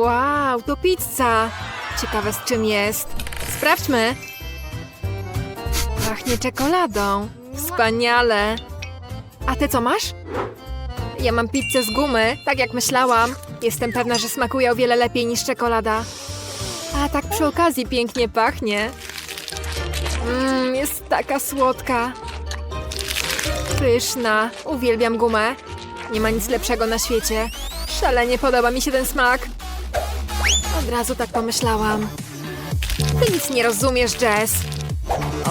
Wow, to pizza. Ciekawe z czym jest. Sprawdźmy. Pachnie czekoladą. Wspaniale. A ty co masz? Ja mam pizzę z gumy, tak jak myślałam. Jestem pewna, że smakuje o wiele lepiej niż czekolada. A tak przy okazji pięknie pachnie. Mmm, jest taka słodka. Pyszna. Uwielbiam gumę. Nie ma nic lepszego na świecie. Szalenie podoba mi się ten smak. Od razu tak pomyślałam. Ty nic nie rozumiesz, Jess.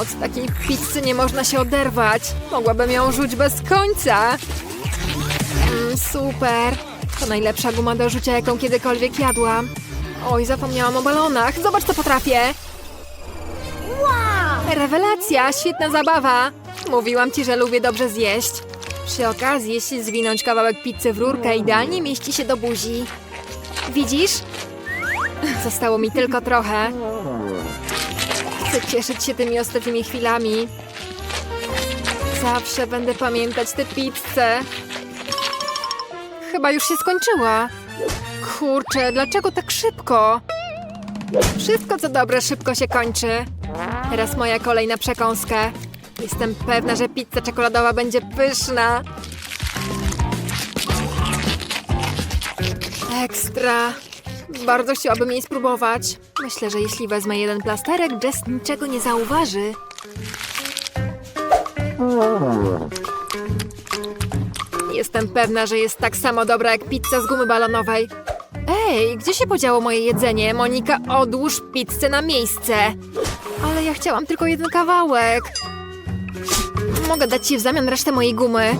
Od takiej pizzy nie można się oderwać. Mogłabym ją rzuć bez końca. Mm, super. To najlepsza guma do rzucia, jaką kiedykolwiek jadłam. Oj, zapomniałam o balonach. Zobacz, co potrafię. Rewelacja, świetna zabawa. Mówiłam ci, że lubię dobrze zjeść. Przy okazji, jeśli zwinąć kawałek pizzy w rurkę, idealnie mieści się do buzi. Widzisz? Zostało mi tylko trochę. Chcę cieszyć się tymi ostatnimi chwilami. Zawsze będę pamiętać tę pizzę. Chyba już się skończyła. Kurczę, dlaczego tak szybko? Wszystko co dobre szybko się kończy. Teraz moja kolej na przekąskę. Jestem pewna, że pizza czekoladowa będzie pyszna. Ekstra. Bardzo chciałabym jej spróbować. Myślę, że jeśli wezmę jeden plasterek, Jess niczego nie zauważy. Jestem pewna, że jest tak samo dobra jak pizza z gumy balonowej. Ej, gdzie się podziało moje jedzenie? Monika, odłóż pizzę na miejsce. Ale ja chciałam tylko jeden kawałek. Mogę dać ci w zamian resztę mojej gumy.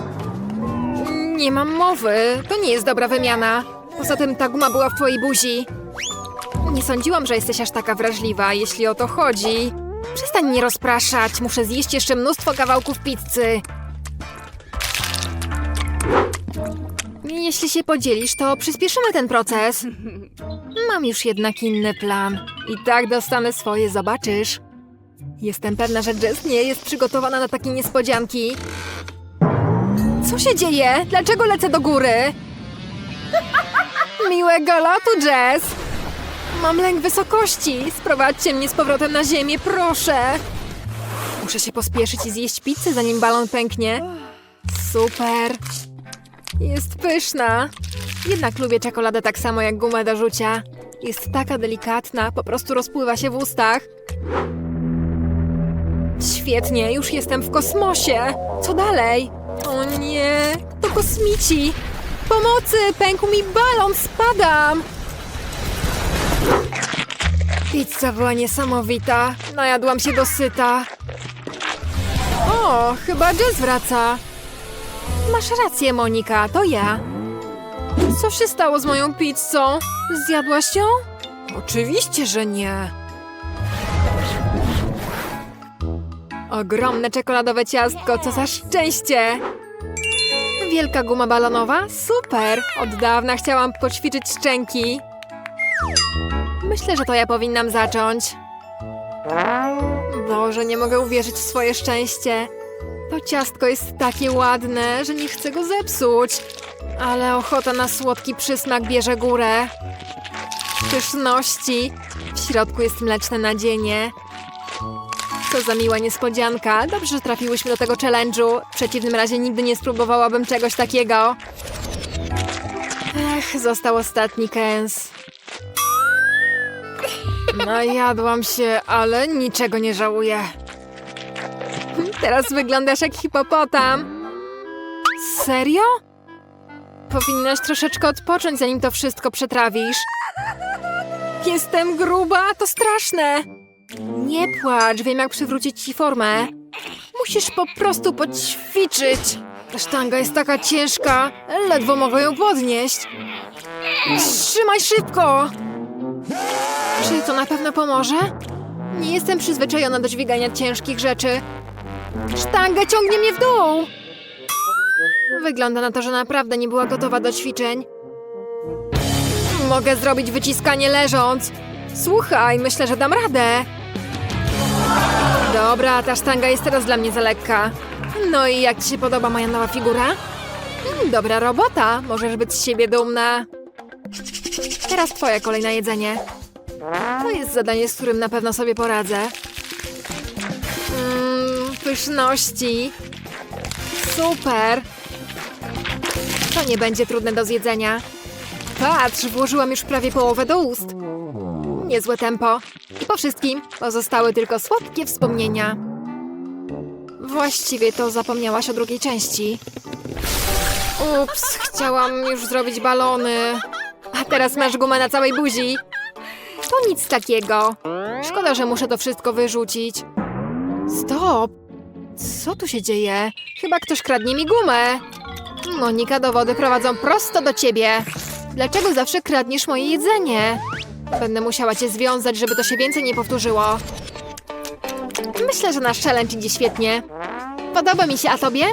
Nie mam mowy. To nie jest dobra wymiana. Poza tym ta guma była w twojej buzi. Nie sądziłam, że jesteś aż taka wrażliwa, jeśli o to chodzi. Przestań mnie rozpraszać. Muszę zjeść jeszcze mnóstwo kawałków pizzy. Jeśli się podzielisz, to przyspieszymy ten proces. Mam już jednak inny plan. I tak dostanę swoje, zobaczysz. Jestem pewna, że Jess nie jest przygotowana na takie niespodzianki. Co się dzieje? Dlaczego lecę do góry? Miłego lotu, Jess! Mam lęk wysokości. Sprowadźcie mnie z powrotem na ziemię, proszę. Muszę się pospieszyć i zjeść pizzę, zanim balon pęknie. Super. Jest pyszna. Jednak lubię czekoladę tak samo jak gumę do rzucia. Jest taka delikatna, po prostu rozpływa się w ustach. Świetnie, już jestem w kosmosie. Co dalej? O nie, to kosmici. Pomocy, pękł mi balon, spadam. Pizza była niesamowita. Najadłam się dosyta. O, chyba Jess wraca. Masz rację, Monika, to ja. Co się stało z moją pizzą? Zjadłaś ją? Oczywiście, że nie. Ogromne czekoladowe ciastko, co za szczęście! Wielka guma balonowa? Super! Od dawna chciałam poćwiczyć szczęki. Myślę, że to ja powinnam zacząć. Boże, nie mogę uwierzyć w swoje szczęście. To ciastko jest takie ładne, że nie chcę go zepsuć. Ale ochota na słodki przysmak bierze górę. Pyszności. W środku jest mleczne nadzienie. Co za miła niespodzianka. Dobrze, że trafiłyśmy do tego challenge'u. W przeciwnym razie nigdy nie spróbowałabym czegoś takiego. Ech, został ostatni kęs. Najadłam się, ale niczego nie żałuję. Teraz wyglądasz jak hipopotam. Serio? Powinnaś troszeczkę odpocząć, zanim to wszystko przetrawisz. Jestem gruba, to straszne. Nie płacz, wiem jak przywrócić ci formę. Musisz po prostu poćwiczyć. Ta sztanga jest taka ciężka, ledwo mogę ją podnieść. Trzymaj szybko! Czy to na pewno pomoże? Nie jestem przyzwyczajona do dźwigania ciężkich rzeczy. Sztanga ciągnie mnie w dół! Wygląda na to, że naprawdę nie była gotowa do ćwiczeń. Mogę zrobić wyciskanie leżąc. Słuchaj, myślę, że dam radę. Dobra, ta sztanga jest teraz dla mnie za lekka. No i jak ci się podoba moja nowa figura? Hmm, dobra robota, możesz być z siebie dumna. Teraz twoja kolej na jedzenie. To jest zadanie, z którym na pewno sobie poradzę. Mmm, pyszności. Super. To nie będzie trudne do zjedzenia. Patrz, włożyłam już prawie połowę do ust. Niezłe tempo. Po wszystkim pozostały tylko słodkie wspomnienia. Właściwie to zapomniałaś o drugiej części. Ups, chciałam już zrobić balony. A teraz masz gumę na całej buzi. To nic takiego. Szkoda, że muszę to wszystko wyrzucić. Stop! Co tu się dzieje? Chyba ktoś kradnie mi gumę. Monika, dowody prowadzą prosto do ciebie. Dlaczego zawsze kradniesz moje jedzenie? Będę musiała cię związać, żeby to się więcej nie powtórzyło. Myślę, że nasz challenge idzie świetnie. Podoba mi się, a tobie?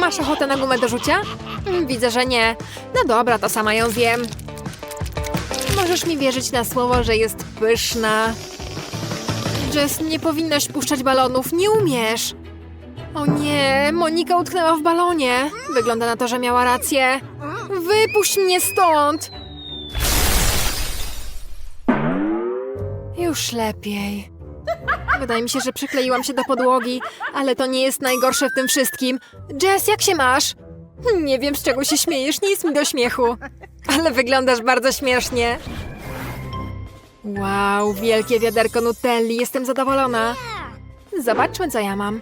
Masz ochotę na gumę do rzucia? Mm, Widzę, że nie. No dobra, to sama ją zjem. Możesz mi wierzyć na słowo, że jest pyszna. Jess, nie powinnaś puszczać balonów, nie umiesz. O nie, Monika utknęła w balonie. Wygląda na to, że miała rację. Wypuść mnie stąd! Już lepiej. Wydaje mi się, że przykleiłam się do podłogi, ale to nie jest najgorsze w tym wszystkim. Jess, jak się masz? Nie wiem, z czego się śmiejesz, nie jest mi do śmiechu. Ale wyglądasz bardzo śmiesznie. Wow, wielkie wiaderko Nutelli, jestem zadowolona. Zobaczmy, co ja mam.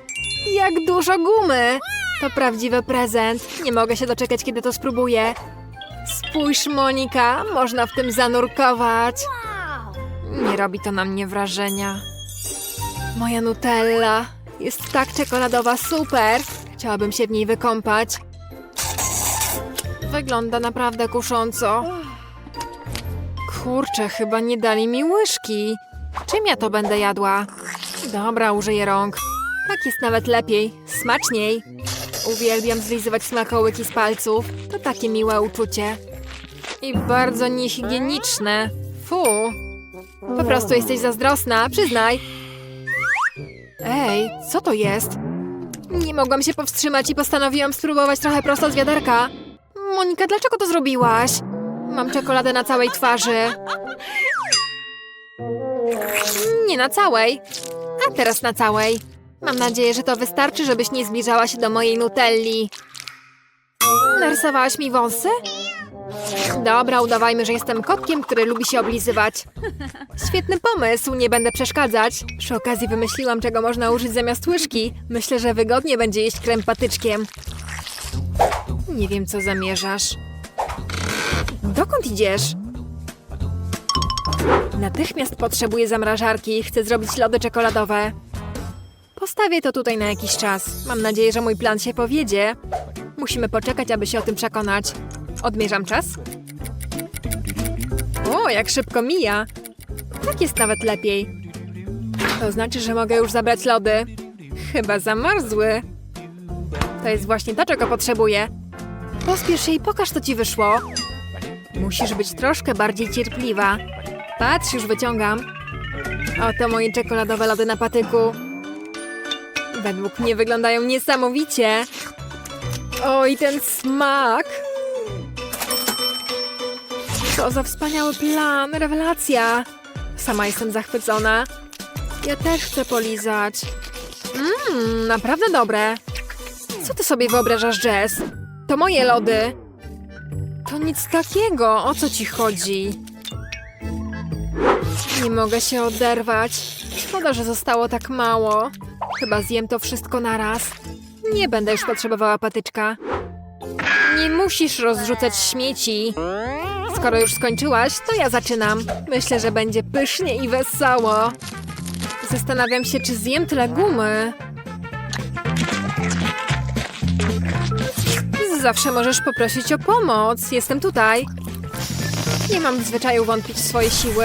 Jak dużo gumy! To prawdziwy prezent. Nie mogę się doczekać, kiedy to spróbuję. Spójrz, Monika, można w tym zanurkować. Nie robi to na mnie wrażenia. Moja Nutella jest tak czekoladowa, super! Chciałabym się w niej wykąpać. Wygląda naprawdę kusząco. Kurczę, chyba nie dali mi łyżki. Czym ja to będę jadła? Dobra, użyję rąk. Tak jest nawet lepiej, smaczniej. Uwielbiam zlizywać smakołyki z palców. To takie miłe uczucie. I bardzo niehigieniczne. Fu. Po prostu jesteś zazdrosna, przyznaj. Ej, co to jest? Nie mogłam się powstrzymać i postanowiłam spróbować trochę prosto z wiaderka. Monika, dlaczego to zrobiłaś? Mam czekoladę na całej twarzy. Nie na całej. A teraz na całej. Mam nadzieję, że to wystarczy, żebyś nie zbliżała się do mojej nutelli. Narysowałaś mi wąsy? Dobra, udawajmy, że jestem kotkiem, który lubi się oblizywać. Świetny pomysł, nie będę przeszkadzać. Przy okazji wymyśliłam, czego można użyć zamiast łyżki. Myślę, że wygodnie będzie jeść krem patyczkiem. Nie wiem, co zamierzasz. Dokąd idziesz? Natychmiast potrzebuję zamrażarki. Chcę zrobić lody czekoladowe. Postawię to tutaj na jakiś czas. Mam nadzieję, że mój plan się powiedzie. Musimy poczekać, aby się o tym przekonać. Odmierzam czas. O, jak szybko mija. Tak jest nawet lepiej. To znaczy, że mogę już zabrać lody. Chyba zamarzły. To jest właśnie to, czego potrzebuję. Pospiesz się i pokaż, co ci wyszło. Musisz być troszkę bardziej cierpliwa. Patrz, już wyciągam. Oto moje czekoladowe lody na patyku. Według mnie wyglądają niesamowicie. Oj, ten smak! Co za wspaniały plan, rewelacja! Sama jestem zachwycona. Ja też chcę polizać. Mmm, naprawdę dobre. Co ty sobie wyobrażasz, Jess? To moje lody. To nic takiego, o co ci chodzi? Nie mogę się oderwać. Szkoda, że zostało tak mało. Chyba zjem to wszystko naraz. Nie będę już potrzebowała patyczka. Nie musisz rozrzucać śmieci. Skoro już skończyłaś, to ja zaczynam. Myślę, że będzie pysznie i wesoło. Zastanawiam się, czy zjem tyle gumy. Zawsze możesz poprosić o pomoc. Jestem tutaj. Nie mam zwyczaju wątpić w swoje siły.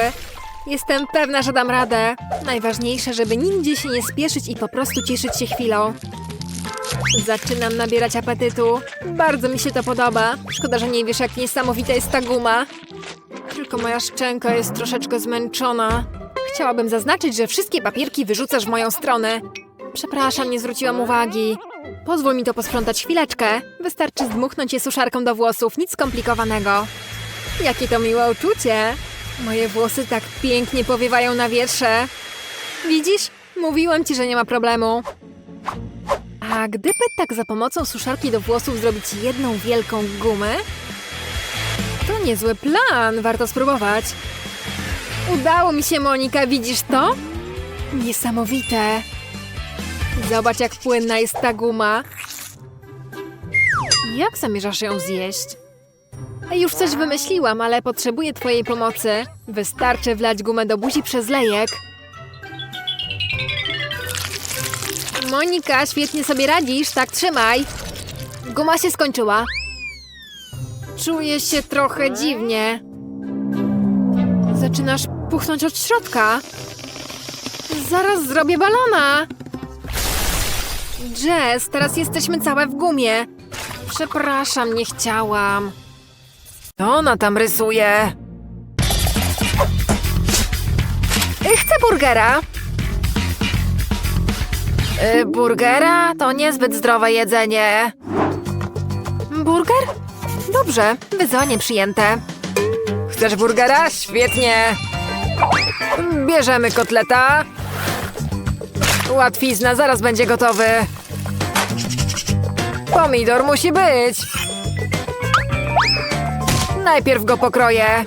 Jestem pewna, że dam radę. Najważniejsze, żeby nigdzie się nie spieszyć i po prostu cieszyć się chwilą. Zaczynam nabierać apetytu. Bardzo mi się to podoba. Szkoda, że nie wiesz, jak niesamowita jest ta guma. Tylko moja szczęka jest troszeczkę zmęczona. Chciałabym zaznaczyć, że wszystkie papierki wyrzucasz w moją stronę. Przepraszam, nie zwróciłam uwagi. Pozwól mi to posprzątać chwileczkę. Wystarczy zdmuchnąć je suszarką do włosów, nic skomplikowanego. Jakie to miłe uczucie. Moje włosy tak pięknie powiewają na wietrze. Widzisz? Mówiłam ci, że nie ma problemu. A gdyby tak za pomocą suszarki do włosów zrobić jedną wielką gumę? To niezły plan, warto spróbować. Udało mi się, Monika, widzisz to? Niesamowite. Zobacz, jak płynna jest ta guma. Jak zamierzasz ją zjeść? Już coś wymyśliłam, ale potrzebuję twojej pomocy. Wystarczy wlać gumę do buzi przez lejek. Monika, świetnie sobie radzisz, tak trzymaj. Guma się skończyła. Czuję się trochę dziwnie. Zaczynasz puchnąć od środka. Zaraz zrobię balona. Jess, teraz jesteśmy całe w gumie. Przepraszam, nie chciałam. To ona tam rysuje. Chcę burgera. Y, burgera to niezbyt zdrowe jedzenie. Burger? Dobrze, wyzwanie przyjęte. Chcesz burgera? Świetnie. Bierzemy kotleta. Łatwizna, zaraz będzie gotowy. Pomidor musi być. Najpierw go pokroję.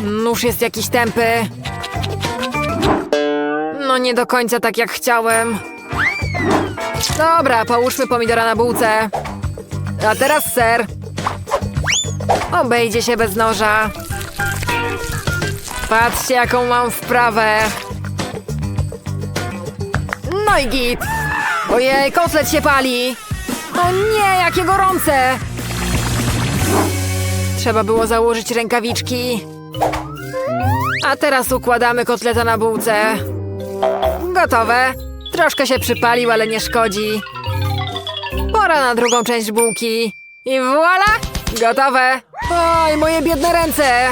Nóż jest jakiś tępy. Nie do końca tak jak chciałem. Dobra, połóżmy pomidora na bułce. A teraz ser. Obejdzie się bez noża. Patrzcie, jaką mam wprawę. No i git. Ojej, kotlet się pali. O nie, jakie gorące. Trzeba było założyć rękawiczki. A teraz układamy kotleta na bułce. Gotowe. Troszkę się przypalił, ale nie szkodzi. Pora na drugą część bułki. I voila! Gotowe. Oj, moje biedne ręce.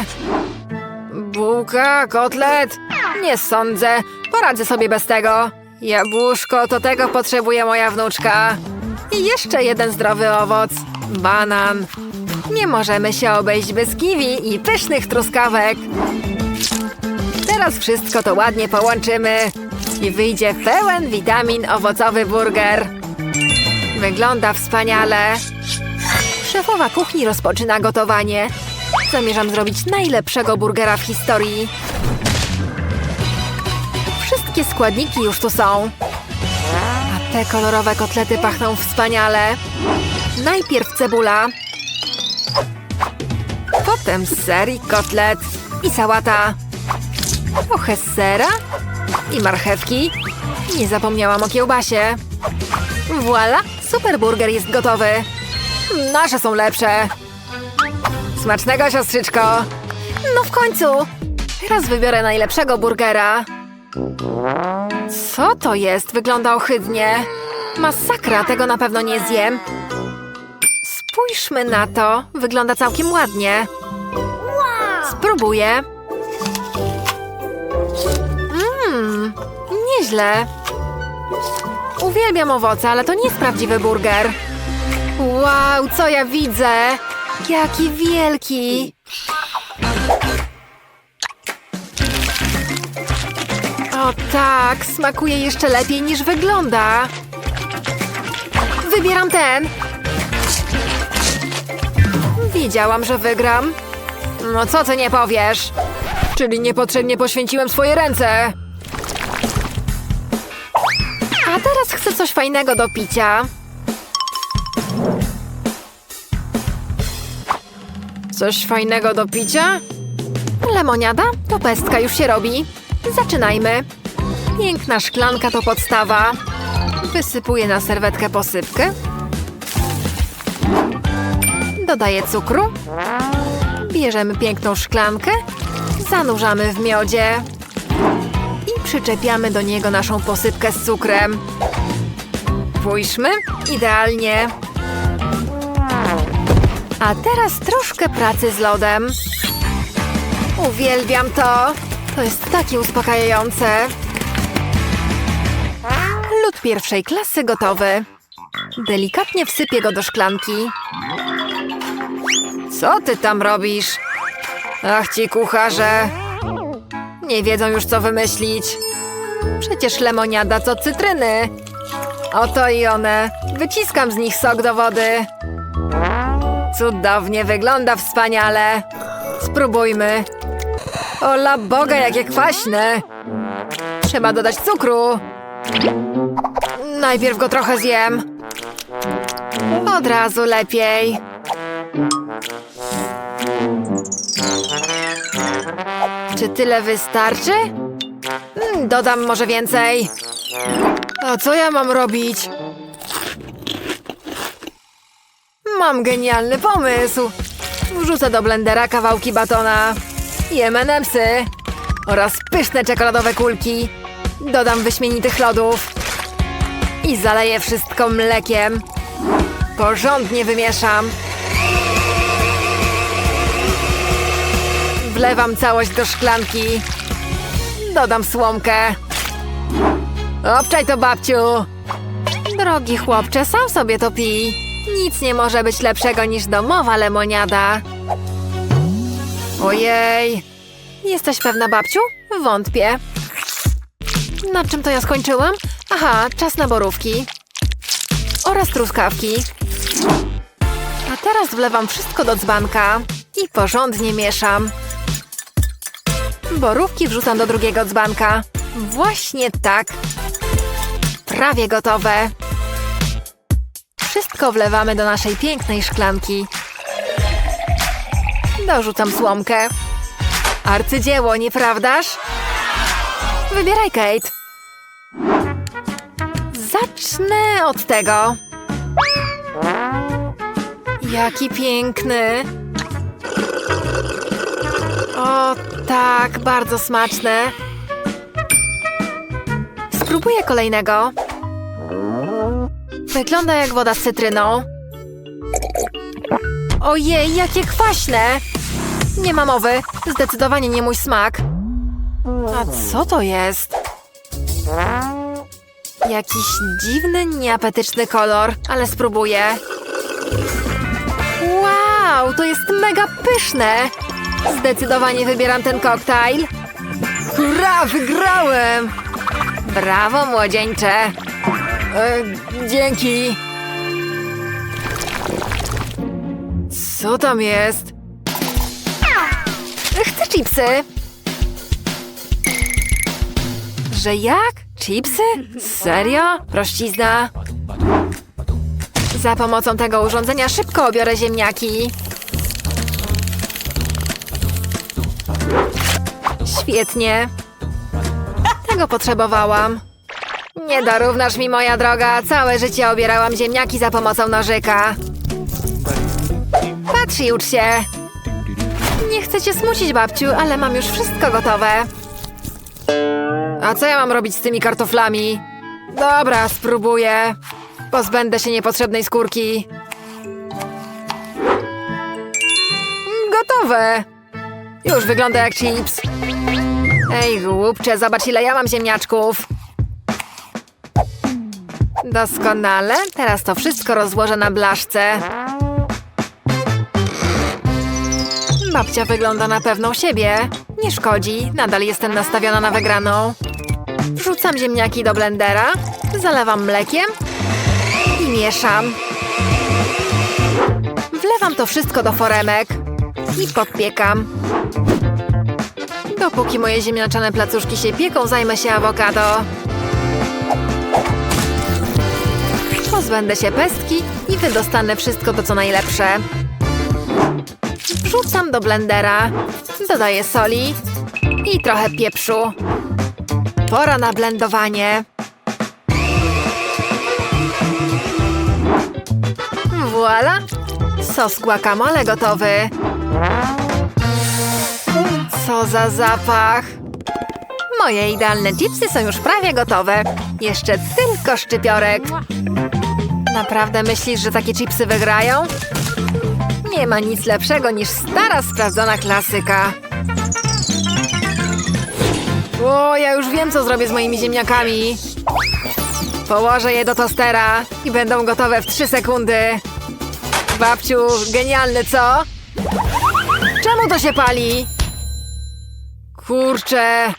Bułka, kotlet? Nie sądzę. Poradzę sobie bez tego. Jabłuszko, to tego potrzebuje moja wnuczka. I jeszcze jeden zdrowy owoc. Banan. Nie możemy się obejść bez kiwi i pysznych truskawek. Teraz wszystko to ładnie połączymy i wyjdzie pełen witamin owocowy burger. Wygląda wspaniale. Szefowa kuchni rozpoczyna gotowanie. Zamierzam zrobić najlepszego burgera w historii. Wszystkie składniki już tu są. A te kolorowe kotlety pachną wspaniale. Najpierw cebula. Potem ser i kotlet. I sałata. Trochę sera. I marchewki. Nie zapomniałam o kiełbasie. Voila! Super burger jest gotowy. Nasze są lepsze. Smacznego, siostrzyczko. No w końcu. Teraz wybiorę najlepszego burgera. Co to jest? Wygląda ohydnie. Masakra, tego na pewno nie zjem. Spójrzmy na to. Wygląda całkiem ładnie. Spróbuję. Nieźle. Uwielbiam owoce, ale to nie jest prawdziwy burger. Wow, co ja widzę? Jaki wielki! O tak, smakuje jeszcze lepiej niż wygląda. Wybieram ten. Wiedziałam, że wygram. No co ty nie powiesz? Czyli niepotrzebnie poświęciłem swoje ręce. Fajnego do picia. Coś fajnego do picia? Lemoniada? To pestka już się robi. Zaczynajmy. Piękna szklanka to podstawa. Wysypuję na serwetkę posypkę. Dodaję cukru. Bierzemy piękną szklankę. Zanurzamy w miodzie. I przyczepiamy do niego naszą posypkę z cukrem. Spójrzmy. Idealnie. A teraz troszkę pracy z lodem. Uwielbiam to. To jest takie uspokajające. Lód pierwszej klasy gotowy. Delikatnie wsypię go do szklanki. Co ty tam robisz? Ach ci kucharze. Nie wiedzą już co wymyślić. Przecież lemoniada to cytryny. Oto i one. Wyciskam z nich sok do wody. Cudownie, wygląda wspaniale. Spróbujmy. Ola Boga, jakie kwaśne. Trzeba dodać cukru. Najpierw go trochę zjem. Od razu lepiej. Czy tyle wystarczy? Mm, Dodam może więcej. A co ja mam robić? Mam genialny pomysł. Wrzucę do blendera kawałki batona i M&M'sy oraz pyszne czekoladowe kulki. Dodam wyśmienitych lodów i zaleję wszystko mlekiem. Porządnie wymieszam. Wlewam całość do szklanki. Dodam słomkę. Obczaj to, babciu. Drogi chłopcze, sam sobie to pij. Nic nie może być lepszego niż domowa lemoniada. Ojej. Jesteś pewna, babciu? Wątpię. Na czym to ja skończyłam? Aha, czas na borówki. Oraz truskawki. A teraz wlewam wszystko do dzbanka i porządnie mieszam. Borówki wrzucam do drugiego dzbanka. Właśnie tak. Prawie gotowe. Wszystko wlewamy do naszej pięknej szklanki. Dorzucam słomkę. Arcydzieło, nieprawdaż? Wybieraj, Kate. Zacznę od tego. Jaki piękny. O, tak, bardzo smaczne. Spróbuję kolejnego. Wygląda jak woda z cytryną. Ojej, jakie kwaśne! Nie ma mowy, zdecydowanie nie mój smak. A co to jest? Jakiś dziwny, nieapetyczny kolor, ale spróbuję. Wow, to jest mega pyszne! Zdecydowanie wybieram ten koktajl. Hurra, wygrałem! Brawo, młodzieńcze! E, dzięki! Co tam jest? Chcę chipsy! Że jak? Chipsy? Serio? Prościzna? Za pomocą tego urządzenia szybko obiorę ziemniaki. Świetnie. Tego potrzebowałam. Nie dorównasz mi, moja droga. Całe życie obierałam ziemniaki za pomocą nożyka. Patrz i ucz się. Nie chcę cię smucić, babciu, ale mam już wszystko gotowe. A co ja mam robić z tymi kartoflami? Dobra, spróbuję. Pozbędę się niepotrzebnej skórki. Gotowe. Już wygląda jak chips. Ej, głupcze, zobacz ile ja mam ziemniaczków. Doskonale. Teraz to wszystko rozłożę na blaszce. Babcia wygląda na pewną siebie. Nie szkodzi, nadal jestem nastawiona na wygraną. Wrzucam ziemniaki do blendera, zalewam mlekiem i mieszam. Wlewam to wszystko do foremek i podpiekam. Dopóki moje ziemniaczane placuszki się pieką, zajmę się awokado. Pozbędę się pestki i wydostanę wszystko to, co najlepsze. Wrzucam do blendera, dodaję soli i trochę pieprzu. Pora na blendowanie. Voila! Sos guacamole gotowy. Co za zapach! Moje idealne chipsy są już prawie gotowe. Jeszcze tylko szczypiorek. Naprawdę myślisz, że takie chipsy wygrają? Nie ma nic lepszego niż stara, sprawdzona klasyka. O, ja już wiem, co zrobię z moimi ziemniakami. Położę je do tostera i będą gotowe w 3 sekundy. Babciu, genialne, co? mocno się pali! Kurczę!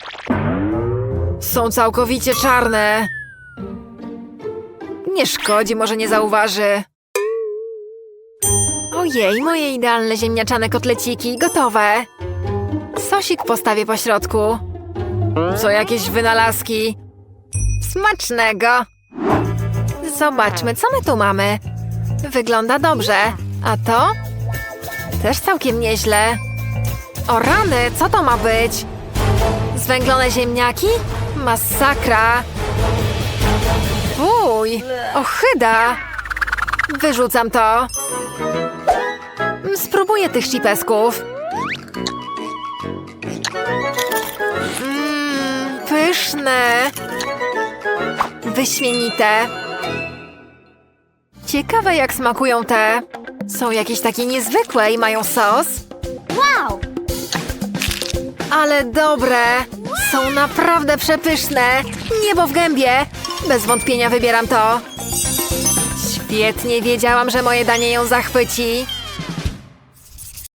Są całkowicie czarne. Nie szkodzi, może nie zauważy. Ojej, moje idealne ziemniaczane kotleciki, gotowe. Sosik postawię po środku. Co jakieś wynalazki. Smacznego. Zobaczmy, co my tu mamy. Wygląda dobrze. A to? Też całkiem nieźle. O rany, co to ma być? Zwęglone ziemniaki? Masakra! Fuj! Ochyda! Wyrzucam to. Spróbuję tych chipesków. Mmm, pyszne. Wyśmienite. Ciekawe jak smakują te. Są jakieś takie niezwykłe i mają sos. Wow! Ale dobre! Są naprawdę przepyszne! Niebo w gębie! Bez wątpienia wybieram to. Świetnie wiedziałam, że moje danie ją zachwyci.